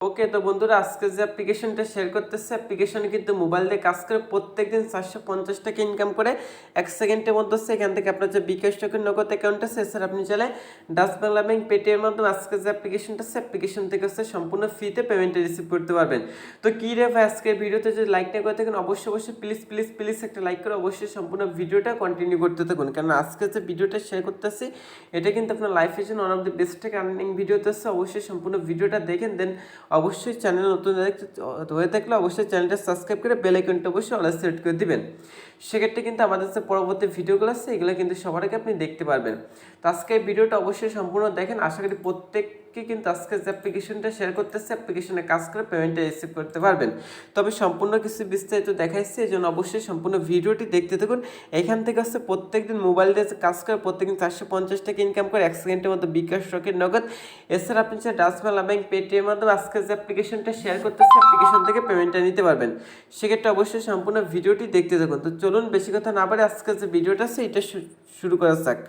ওকে, তো বন্ধুরা আজকে যে অ্যাপ্লিকেশনটা শেয়ার করতেছে অ্যাপ্লিকেশনে কিন্তু মোবাইল দিয়ে কাজ করে প্রত্যেকদিন চারশো পঞ্চাশ টাকা ইনকাম করে এক সেকেন্ডের মধ্যে হচ্ছে এখান থেকে আপনার যে বিকাশ টোকেন নগদ অ্যাকাউন্ট আছে, এছাড়া আপনি চাইলে ডাস বাংলা ব্যাংক পেটিএমের মাধ্যমে আজকে যে অ্যাপ্লিকেশনটা আছে অ্যাপ্লিকেশন থেকে হচ্ছে সম্পূর্ণ ফ্রিতে পেমেন্টটা রিসিভ করতে পারবেন। তো কী রে ভাই আজকে ভিডিওতে যদি লাইক না করে থাকেন, অবশ্যই অবশ্যই প্লিজ প্লিজ প্লিজ একটা লাইক করে অবশ্যই সম্পূর্ণ ভিডিওটা কন্টিনিউ করতে থাকুন। কারণ আজকে যে ভিডিওটা শেয়ার করতেছি, এটা কিন্তু আপনার লাইফের জন্য one of the best earning ভিডিওতে আছে, অবশ্যই সম্পূর্ণ ভিডিওটা দেখেন দেন অবশ্যই চ্যানেল নতুন হয়ে থাকলে অবশ্যই চ্যানেলটা সাবস্ক্রাইব করে বেল আইকনটা অবশ্যই অল সিলেক্ট করে দিবেন। সেক্ষেত্রে কিন্তু আমাদের যে পরবর্তী ভিডিওগুলো আছে, এগুলো কিন্তু সবার আগে আপনি দেখতে পারবেন। তো আজকে ভিডিওটা অবশ্যই সম্পূর্ণ দেখেন। আশা করি প্রত্যেককে কিন্তু আজকে যে অ্যাপ্লিকেশনটা শেয়ার করতেছে অ্যাপ্লিকেশনে কাজ করে পেমেন্টটা রিসিভ করতে পারবেন। তবে সম্পূর্ণ কিছু বিস্তারিত দেখাইছে, এই জন্য অবশ্যই সম্পূর্ণ ভিডিওটি দেখতে থাকুন। এখান থেকে হচ্ছে প্রত্যেকদিন মোবাইল দিয়ে যে কাজ করে, প্রত্যেকদিন চারশো পঞ্চাশ টাকা ইনকাম করে, এক সেকেন্ডের মধ্যে বিকাশ রকেট নগদ। এছাড়া আপনি চাই ডাসমালা ব্যাংক পেটিএম মাধ্যমে আজকে যে অ্যাপ্লিকেশনটা শেয়ার করতেছে অ্যাপ্লিকেশন থেকে পেমেন্টটা নিতে পারবেন। সেক্ষেত্রে অবশ্যই সম্পূর্ণ ভিডিওটি দেখতে থাকুন। তো চলুন, বেশি কথা না পারে আজকে যে ভিডিওটা আছে, এটা শুরু করা যাক।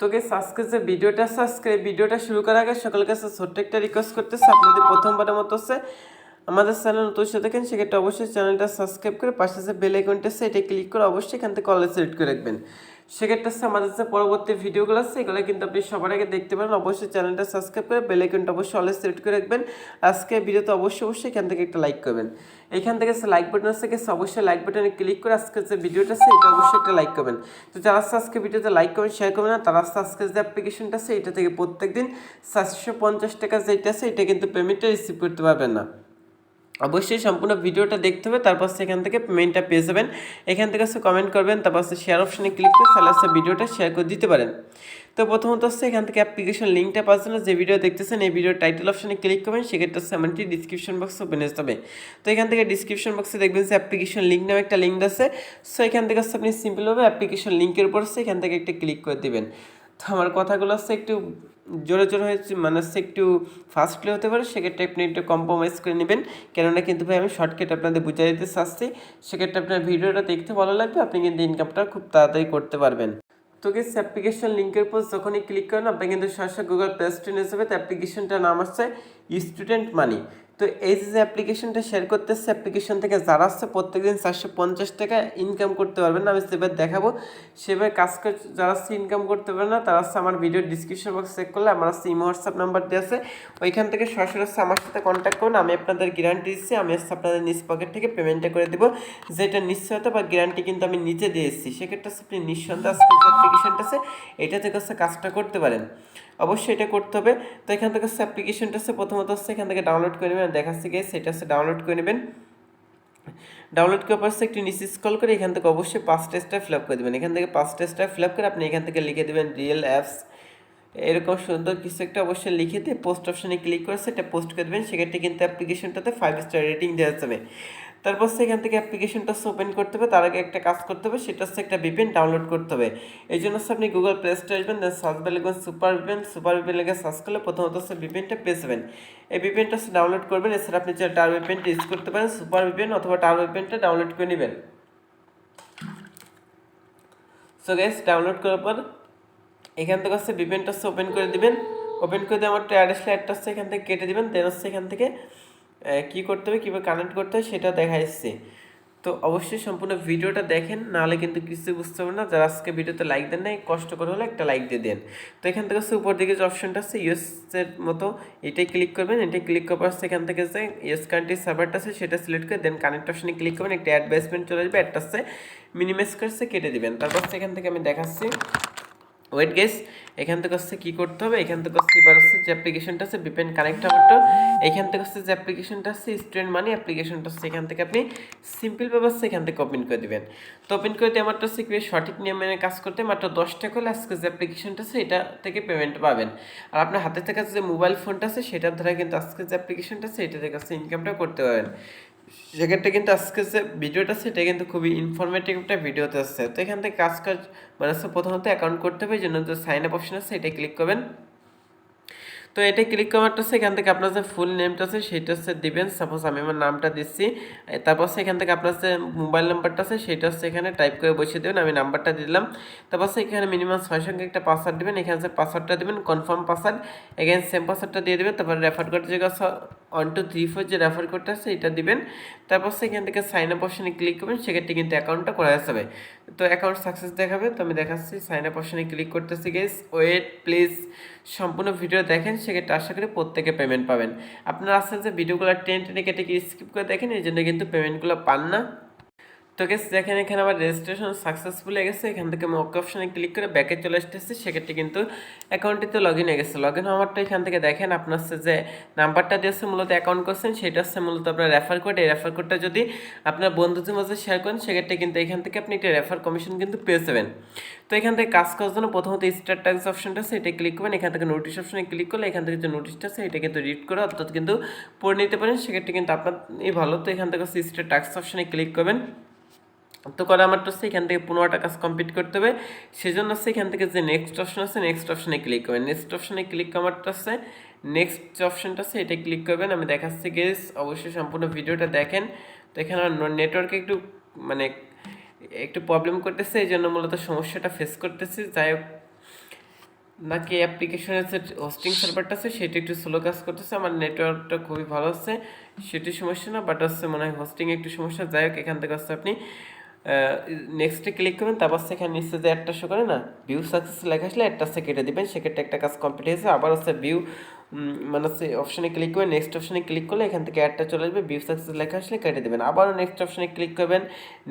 তো গেস আজকে ভিডিওটা সাবস্ক্রাইব ভিডিওটা শুরু করার আগে সকাল কাছে ছোট্ট একটা রিকোয়েস্ট করতেছে। আপনি যদি প্রথমবারের মতো হচ্ছে আমাদের চ্যানেল নতুন সাথে দেখেন সেক্ষেত্রে অবশ্যই চ্যানেলটা সাবস্ক্রাইব করে পাশে যে বেল আইকনটা আছে, এটা ক্লিক করে অবশ্যই এখান থেকে কলেজ সিলেক্ট করে রাখবেন। সেক্ষেত্রে হচ্ছে আমাদের যে পরবর্তী ভিডিওগুলো আছে, এগুলো কিন্তু আপনি সবার আগে দেখতে পারেন। অবশ্যই চ্যানেলটা সাবস্ক্রাইব করে বেল আইকনটা অবশ্যই অলে সিলেক্ট করে রাখবেন। আজকে ভিডিওতে অবশ্যই অবশ্যই এখান থেকে একটা লাইক করবেন। এখান থেকে লাইক বাটন আছে গেছে অবশ্যই লাইক বাটনে ক্লিক করে আজকে যে ভিডিওটা আছে, এটা অবশ্যই একটা লাইক করবেন। তো যারা আজকে ভিডিওতে লাইক করবেন শেয়ার করবেন না, তারা আজকে যে অ্যাপ্লিকেশনটা আছে, এটা থেকে প্রত্যেকদিন সাতশো পঞ্চাশ টাকা যেটা আছে, এটা কিন্তু পেমেন্টটা রিসিভ করতে পারবেন না। অবশ্যই সম্পূর্ণ ভিডিওটা দেখতে হবে, তারপর সেখান থেকে পেমেন্টটা পেয়ে যাবেন। এখান থেকে হচ্ছে কমেন্ট করবেন, তারপর হচ্ছে শেয়ার অপশানে ক্লিক করে তাহলে হচ্ছে ভিডিওটা শেয়ার করে দিতে পারেন। তো প্রথমত হচ্ছে এখান থেকে অ্যাপ্লিকেশন লিঙ্কটা পাওয়ার যে ভিডিও দেখতেছেন, এই ভিডিওর টাইটেল অপশানে ক্লিক করবেন, সেক্ষেত্রে হচ্ছে এমনটি ডিসক্রিপশন বক্স ওপেন হয়ে যাবে। তো এখান থেকে ডিসক্রিপশন বক্সে দেখবেন যে অ্যাপ্লিকেশন লিঙ্ক নামে একটা লিঙ্ক আছে। সো এখান থেকে হচ্ছে আপনি সিম্পলভাবে অ্যাপ্লিকেশন লিঙ্কের উপর হচ্ছে এখান থেকে একটা ক্লিক করে দিবেন। তো আমার কথাগুলো হচ্ছে একটু জোরে জোরে হয়েছে মানে হচ্ছে একটু ফাস্টলি হতে পারে, সেক্ষেত্রে আপনি একটু কম্প্রোমাইজ করে নেবেন। কেননা কিন্তু ভাই, আমি শর্টকাট আপনাদের বুঝিয়ে দিতে চাচ্ছি। সেক্ষেত্রে আপনার ভিডিওটা দেখতে ভালো লাগবে, আপনি কিন্তু ইনকামটা খুব তাড়াতাড়ি করতে পারবেন। তো গেস অ্যাপ্লিকেশন লিঙ্কের উপর যখনই ক্লিক করেন, আপনি কিন্তু সরাসরি গুগল প্লে স্টোরে যাবে তো অ্যাপ্লিকেশনটার নাম হচ্ছে স্টুডেন্ট মানি তো এই যে অ্যাপ্লিকেশনটা শেয়ার করতেছে অ্যাপ্লিকেশন থেকে যারা আসছে, প্রত্যেকদিন চারশো পঞ্চাশ টাকা ইনকাম করতে পারবেন আমি সেবার দেখাবো। সেভাবে কাজ করে যারা আসছে ইনকাম করতে পারবে না, তারা আসছে আমার ভিডিও ডিসক্রিপশন বক্স চেক করলে আমার আসছে ইমো হোয়াটসঅ্যাপ নাম্বার দিয়ে আছে। ওইখান থেকে সরাসরি হচ্ছে আমার সাথে কন্ট্যাক্ট করুন। আমি আপনাদের গ্যারান্টি দিচ্ছি, আমি হচ্ছে আপনাদের নিজ পকেট থেকে পেমেন্টটা করে দেবো। যেটা নিশ্চয়তা বা গ্যারান্টি কিন্তু আমি নিজে দিয়ে এসেছি সেক্ষেত্রে আপনি নিঃসন্দেহে অ্যাপ্লিকেশনটা আছে এটা থেকে কাজটা করতে পারেন। অবশ্যই এটা করতে হবে। তো এখান থেকে হচ্ছে অ্যাপ্লিকেশনটা হচ্ছে প্রথমত হচ্ছে এখান থেকে ডাউনলোড করে নেবেন। দেখাচ্ছে গিয়ে সেটা হচ্ছে ডাউনলোড করে নেবেন। ডাউনলোড করার পর একটু নিচে স্ক্রল করে এখান থেকে অবশ্যই পাঁচ টেস্টটা ফিল আপ করে দেবেন। এখান থেকে পাঁচ টেস্টটা ফিল আপ করে আপনি এখান থেকে লিখে দেবেন রিয়েল অ্যাপস এরকম সুন্দর কিছু একটা অবশ্যই লিখে দিয়ে পোস্ট অপশনে ক্লিক করে সেটা পোস্ট করে দেবেন। সেক্ষেত্রে কিন্তু অ্যাপ্লিকেশনটাতে ফাইভ স্টার রেটিং দেওয়া যাবে। তারপর সেখান থেকে অ্যাপ্লিকেশনটা ওপেন করতে হবে, তার আগে একটা কাজ করতে হবে, সেটা হচ্ছে একটা বিপেন ডাউনলোড করতে হবে। এই জন্য হচ্ছে আপনি গুগল প্লে স্টোরে আসবেন দেন সার্চ বাই লিখবেন সুপার বিপেন সুপার বিপেন লেগে সার্চ করলে প্রথমত হচ্ছে বিপেনটা পেয়ে যাবেন। এই বিপেনটা হচ্ছে ডাউনলোড করবেন, এছাড়া আপনি চাইলে টার বিপেনটা ইউজ করতে পারেন সুপার বিপেন অথবা টার বিপেনটা ডাউনলোড করে নেবেন। সো গ্যাস ডাউনলোড করার পর এখান থেকে হচ্ছে বিপেনটা হচ্ছে ওপেন করে দিবেন। ওপেন করে দিয়ে আমার ট্যারেস লাইটটা হচ্ছে এখান থেকে কেটে দিবেন দেন হচ্ছে এখান থেকে কি করতে হবে, কীভাবে কানেক্ট করতে হবে সেটা দেখা এসছে। তো অবশ্যই সম্পূর্ণ ভিডিওটা দেখেন, নাহলে কিন্তু কিছু বুঝতে পারবেন না। যারা আজকে ভিডিওতে লাইক দেন নাই, কষ্ট করে হলে একটা লাইক দিয়ে দেন। তো এখান থেকে হচ্ছে উপর দিকে যে অপশনটা আছে ইউএসের মতো এটাই ক্লিক করবেন। এটাই ক্লিক করার পর এখান থেকে যে ইউএস কান্ট্রি সার্ভারটা আছে, সেটা সিলেক্ট করে দেন কানেক্ট অপশনে ক্লিক করবেন। একটা অ্যাডভাইসমেন্ট চলে আসবে, একটা হচ্ছে মিনিমাইজ করছে কেটে দিবেন। তারপর সেখান থেকে আমি দেখাচ্ছি। ওয়েট গেস এখান থেকে হচ্ছে কী করতে হবে? এখান থেকে হচ্ছে এবার হচ্ছে যে অ্যাপ্লিকেশনটা আছে বিপেন কানেক্ট হওয়ারটা এখান থেকে হচ্ছে যে অ্যাপ্লিকেশনটা আছে স্টুডেন্ট মানি অ্যাপ্লিকেশনটা হচ্ছে এখান থেকে আপনি সিম্পলভাবে হচ্ছে এখান থেকে ওপেন করে দিবেন। তো ওপেন করে দিয়ে আমারটা হচ্ছে কীভাবে সঠিক নিয়ম কাজ করতে মাত্র দশ টাকা হলে আজকে যে অ্যাপ্লিকেশনটা আছে, এটা থেকে পেমেন্ট পাবেন। আর আপনার হাতে থাকা যে মোবাইল ফোনটা আছে, সেটার দ্বারা কিন্তু আজকে যে অ্যাপ্লিকেশনটা আছে, এটা থেকে হচ্ছে ইনকামটা করতে পারেন সেক্ষেত্রে কিন্তু আজকে যে ভিডিওটা সেটা কিন্তু খুবই ইনফরমেটিভ একটা ভিডিওতে আসছে তো এখান থেকে কাজ কাজ মানে প্রথমত অ্যাকাউন্ট করতে হবে জন্য যে সাইন আপ অপশন আছে এটা ক্লিক করবেন। তো এটা ক্লিক করাটা হচ্ছে এখান থেকে আপনার যে ফুল নেমটা আছে সেটা হচ্ছে দিবেন। সাপোজ আমি আমার নামটা দিচ্ছি তারপর হচ্ছে এখান থেকে আপনার যে মোবাইল নাম্বারটা আছে সেটা হচ্ছে এখানে টাইপ করে বসিয়ে দেবেন। আমি নাম্বারটা দিলাম, তারপর হচ্ছে এখানে মিনিমাম ছয় সঙ্গে একটা পাসওয়ার্ড দেবেন। এখানে হচ্ছে পাসওয়ার্ডটা দেবেন কনফার্ম পাসওয়ার্ড এখানে সেম পাসওয়ার্ডটা দিয়ে দেবেন। তারপর রেফার কোড যেটা ওয়ান টু থ্রি ফোর যে রেফার কোডটা আছে, এটা দিবেন। তারপর এখান থেকে সাইন আপ অপশনে ক্লিক করবেন, সেক্ষেত্রে কিন্তু অ্যাকাউন্টটা করা যাবে। তো অ্যাকাউন্ট সাকসেস দেখাবে, তো আমি দেখাচ্ছি সাইন আপ অপশনে ক্লিক করতেছি গেস ওয়েট প্লিজ সম্পূর্ণ ভিডিও দেখেন, সেক্ষেত্রে আশা করি প্রত্যেকে পেমেন্ট পাবেন। আপনারা আসছেন যে ভিডিওগুলো টেন টেনে কেটে স্কিপ করে দেখেন, এই জন্য কিন্তু পেমেন্টগুলো পান না। তো গেস দেখেন, এখানে আমার রেজিস্ট্রেশন সাকসেসফুল হয়ে গেছে। এখান থেকে আমি ওকে অপশনে ক্লিক করে ব্যাকে চলে আসতেছি। সেক্ষেত্রে কিন্তু অ্যাকাউন্টটিতে লগ ইন হয়ে গেছে। লগ ইন হওয়ারটা এখান থেকে দেখেন, আপনার হচ্ছে যে নাম্বারটা দিয়েছে মূলত অ্যাকাউন্ট করছেন, সেটা হচ্ছে মূলত আপনার রেফার কোড এই রেফার কোডটা যদি আপনার বন্ধুদের মাঝে শেয়ার করেন, সেক্ষেত্রে কিন্তু এখান থেকে আপনি একটা রেফার কমিশন কিন্তু পেয়ে যাবেন। তো এখান থেকে কাজ করার জন্য প্রথমত স্টার ট্যাক্স অপশনটা আছে, এটা ক্লিক করবেন। এখান থেকে নোটিশ অপশনে ক্লিক করলে এখান থেকে যে নোটিশটা আছে, এটা কিন্তু রিড করে অর্থাৎ কিন্তু পড়ে নিতে পারেন। সেক্ষেত্রে কিন্তু আপনার এই ভালো, তো এখান থেকে স্টার ট্যাক্স অপশনে ক্লিক করবেন। তো করা আমার তো এখান থেকে পনেরোটা কাজ কমপ্লিট করতে হবে। সেজন্য এখান থেকে যে নেক্সট অপশন আছে নেক্সট অপশনে ক্লিক করবেন। নেক্সট অপশনে ক্লিক করারটা আছে নেক্সট যে অপশনটা আছে, এটা ক্লিক করবেন। আমি দেখাচ্ছি গেস অবশ্যই সম্পূর্ণ ভিডিওটা দেখেন। তো এখানে নেটওয়ার্কে একটু মানে একটু প্রবলেম করতেছে, এই জন্য মূলত সমস্যাটা ফেস করতেছি। যাই হোক, নাকি অ্যাপ্লিকেশনের যে হোস্টিং সার্ভারটা আছে, সেটা একটু স্লো কাজ করতেছে। আমার নেটওয়ার্কটা খুবই ভালো হচ্ছে সেটি সমস্যা না বাট হচ্ছে মনে হয় হোস্টিং একটু সমস্যা। যাই হোক, এখান থেকে হচ্ছে আপনি নেক্সটে ক্লিক করবেন, তারপর সেখানে নিচে যে একটা শো করে না ভিউ সাকসেস লেখা আসলে একটা সে কেটে দিবেন, সেক্ষেত্রে একটা কাজ কমপ্লিট হয়েছে, আবার হচ্ছে ভিউ মানে হচ্ছে অপশানে ক্লিক করে নেক্সট অপশানে ক্লিক করলে এখান থেকে অ্যাডটা চলে আসবে ভিউ সাকসেস লেখা আসলে কেটে দেবেন, আবারও নেক্সট অপশানে ক্লিক করবেন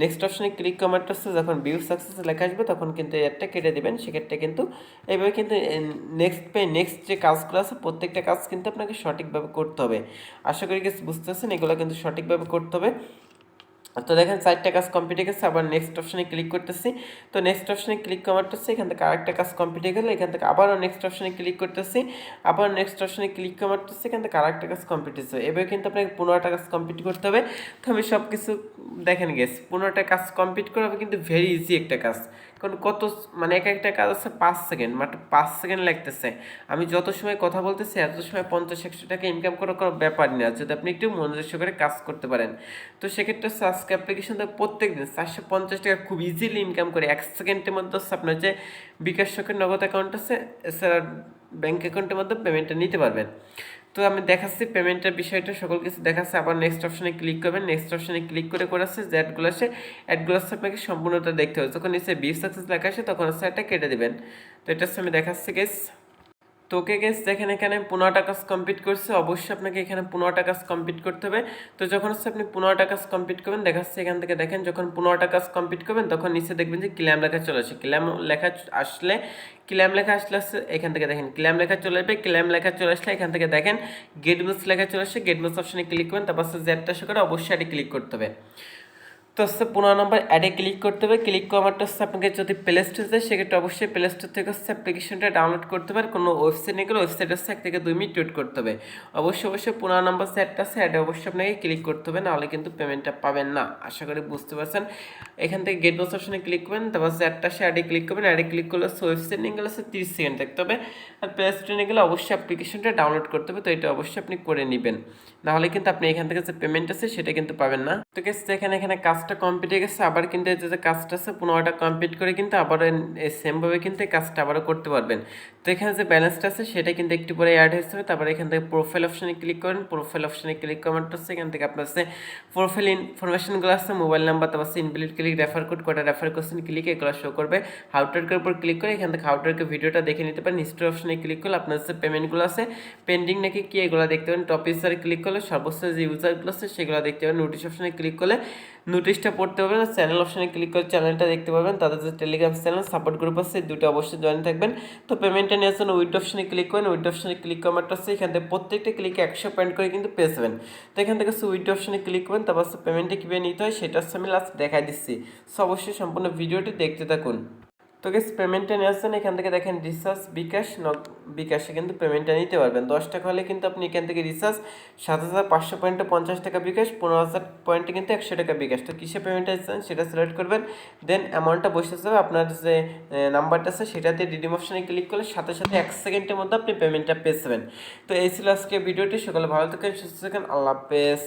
নেক্সট অপশানে ক্লিক করারটা হচ্ছে যখন ভিউ সাকসেস লেখা আসবে, তখন কিন্তু অ্যাডটা কেটে দেবেন, সেক্ষেত্রে কিন্তু এইভাবে কিন্তু নেক্সট পে নেক্সট যে কাজগুলো আছে, প্রত্যেকটা কাজ কিন্তু আপনাকে সঠিকভাবে করতে হবে। আশা করি কিছু বুঝতে পারছেন, এগুলো কিন্তু সঠিকভাবে করতে হবে। তো দেখেন চারটা কাজ কমপ্লিট হয়ে গেছে, আবার নেক্সট অপশনে ক্লিক করতেছি। তো নেক্সট অপশনে ক্লিক করারতেছি এখান থেকে আরেকটা কাজ কমপ্লিট হয়ে গেলে, এখান থেকে আবারও নেক্সট অপশনে ক্লিক করতেছি। আবার নেক্সট অপশনে ক্লিক করারতেছি এখান থেকে আরেকটা কাজ কমপ্লিট হচ্ছে এবার কিন্তু আপনাকে পনেরোটা কাজ কমপ্লিট করতে হবে। তো আমি সব কিছু দেখেন গেস পনেরোটা কাজ কমপ্লিট করা কিন্তু ভেরি ইজি একটা কাজ। কারণ কত মানে এক একটা কাজ আছে পাঁচ সেকেন্ড মাত্র পাঁচ সেকেন্ড লাগতেছে। আমি যত সময় কথা বলতেছি, এত সময় পঞ্চাশ, একশো টাকা ইনকাম করার কোনো ব্যাপার না। যদি আপনি একটু মনোযোগ সহকারে কাজ করতে পারেন। তো সেক্ষেত্রে আজকে অ্যাপ্লিকেশন থেকে প্রত্যেক দিন চারশো পঞ্চাশ টাকা খুব ইজিলি ইনকাম করে। এক সেকেন্ডের মধ্যে হচ্ছে আপনার যে বিকাশ শখের নগদ অ্যাকাউন্ট আছে, এছাড়া ব্যাঙ্ক অ্যাকাউন্টের মধ্যে পেমেন্টটা নিতে পারবেন। তো আমি দেখাচ্ছি পেমেন্টের বিষয়টা, সকল কিছু দেখাচ্ছে। আবার নেক্সট অপশনে ক্লিক করবেন। নেক্সট অপশনে ক্লিক করে করে আসছে যে অ্যাডগুলো আসে অ্যাডগুলো আসছে আপনাকে সম্পূর্ণটা দেখতে হবে। যখন নিচে বিফ সাকসেস লেখা আসে তখন হচ্ছে একটা কেটে দেবেন। তো এটা হচ্ছে আমি দেখাচ্ছি গেস তোকে গেস দেখেন এখানে পনেরোটা কাজ কমপ্লিট করছে, অবশ্যই আপনাকে এখানে পনেরোটা কাজ কমপ্লিট করতে হবে। তো যখন হচ্ছে আপনি পনেরোটা কাজ কমপ্লিট করবেন, দেখাচ্ছে এখান থেকে দেখেন, যখন পনেরোটা কাজ কমপ্লিট করবেন, তখন নিচে দেখবেন যে ক্ল্যাম লেখা চলে আসে। ক্ল্যাম লেখা আসলে ক্ল্যাম লেখা আসলে আসছে এখান থেকে দেখেন ক্ল্যাম লেখা চলে আসবে ক্ল্যাম লেখা চলে আসলে এখান থেকে দেখেন গেট মুস লেখা চলে আসে গেট মুস অপশনে ক্লিক করবেন, তারপর হচ্ছে জ্যাডটা শো করে অবশ্যই এটি ক্লিক করতে হবে। তো হচ্ছে পনেরো নম্বর অ্যাডে ক্লিক করতে হবে। ক্লিক করাটা হচ্ছে আপনাকে যদি প্লে স্টোর যায়, সেক্ষেত্রে অবশ্যই প্লে স্টোর থেকে হচ্ছে অ্যাপ্লিকেশনটা ডাউনলোড করতে পারে কোনো ওয়েবসাইট নিয়ে গেলে ওয়েবসাইট হচ্ছে এক থেকে দুই মিনিট ওয়েট করতে হবে। অবশ্যই অবশ্যই পনেরো নম্বর সেটটা আছে অ্যাডে অবশ্যই আপনাকে ক্লিক করতে হবে, নাহলে কিন্তু পেমেন্টটা পাবেন না। আশা করি বুঝতে পারছেন। এখান থেকে গেট বস অপশনে ক্লিক করবেন, তারপর সেটটা সে অ্যাডে ক্লিক করবেন অ্যাডে ক্লিক করলে ওয়েবসাইট নিয়ে গেলে হচ্ছে তিরিশ সেকেন্ড দেখতে হবে। আর প্লে স্টোরে নিয়ে গেলে অবশ্যই অ্যাপ্লিকেশনটা ডাউনলোড করতে হবে, তো এটা অবশ্যই আপনি করে নেবেন। নাহলে কিন্তু আপনি এখান থেকে যে পেমেন্ট আছে, সেটা কিন্তু পাবেন না। তো গেছে এখানে এখানে কাজটা কমপ্লিট হয়ে গেছে, আবার কিন্তু যে কাজটা আছে পনেরোটা কমপ্লিট করে কিন্তু আবার সেমভাবে কিন্তু কাজটা আবারও করতে পারবেন। তো এখানে যে ব্যালেন্সটা আছে, সেটা কিন্তু একটু পরে অ্যাড হয়ে যাবে। তারপরে এখান থেকে প্রোফাইল অপশানে ক্লিক করেন। প্রোফাইল অপশানে ক্লিক করারটা হচ্ছে এখান থেকে আপনার হচ্ছে প্রোফাইল ইনফরমেশনগুলো আছে মোবাইল নাম্বার তারপর হচ্ছে ইনভিলিট ক্লিক রেফার কোড কটা রেফার করছেন ক্লিক এগুলো শো করবে। হাউটার্কের উপর ক্লিক করে এখান থেকে হাউটার্কের ভিডিওটা দেখে নিতে পারেন। হিস্ট্রি অপশনে ক্লিক করলে আপনার যে পেমেন্টগুলো আছে। পেন্ডিং নাকি কি, এগুলো দেখতে পারেন। টপ ইউজারে ক্লিক করলে সর্বোচ্চ যে ইউজারগুলো আছে, সেগুলো দেখতে পাবেন নোটিশ অপশানে ক্লিক করলে নোটিশটা পড়তে পারবেন চ্যানেল অপশনে ক্লিক করে চ্যানেলটা দেখতে পাবেন তাদের যে টেলিগ্রাম চ্যানেল সাপোর্ট গ্রুপ আছে দুটো অবশ্যই জয়েন থাকবেন। তো পেমেন্টটা জন্য উইড অপশনে ক্লিক করেন উইড অপশনে ক্লিক করা মাত্র হচ্ছে এখান থেকে প্রত্যেকটা ক্লিকে একশো পয়েন্ট করে কিন্তু পেয়ে যাবেন তো এখান থেকে উইড অপশনে ক্লিক করবেন, তারপর পেমেন্টে পেমেন্টটা কীভাবে নিতে হয় সেটা হচ্ছে আমি লাস্ট দেখাই দিচ্ছি। সো অবশ্যই সম্পূর্ণ ভিডিওটি দেখতে থাকুন। তো গেস পেমেন্টটা নেওয়ার জন্য এখান থেকে দেখেন রিচার্জ বিকাশ বিকাশে কিন্তু পেমেন্টটা নিতে পারবেন। দশ টাকা হলে কিন্তু আপনি এখান থেকে রিচার্জ সাত হাজার পাঁচশো পয়েন্টে পঞ্চাশ টাকা বিকাশ, পনেরো হাজার পয়েন্টে কিন্তু একশো টাকা বিকাশ। তো কিসে পেমেন্টটা চান সেটা সিলেক্ট করবেন। দেন অ্যামাউন্টটা বসে যাবে আপনার যে নাম্বারটা আছে সেটাতে রিডিম অপশানে ক্লিক করলে সাথে সাথে এক সেকেন্ডের মধ্যে আপনি পেমেন্টটা পেয়ে যাবেন। তো এই ছিল আজকে ভিডিওটি সকলে ভালো থাকেন, সুস্থ থাকেন, আল্লাহ হাফেজ।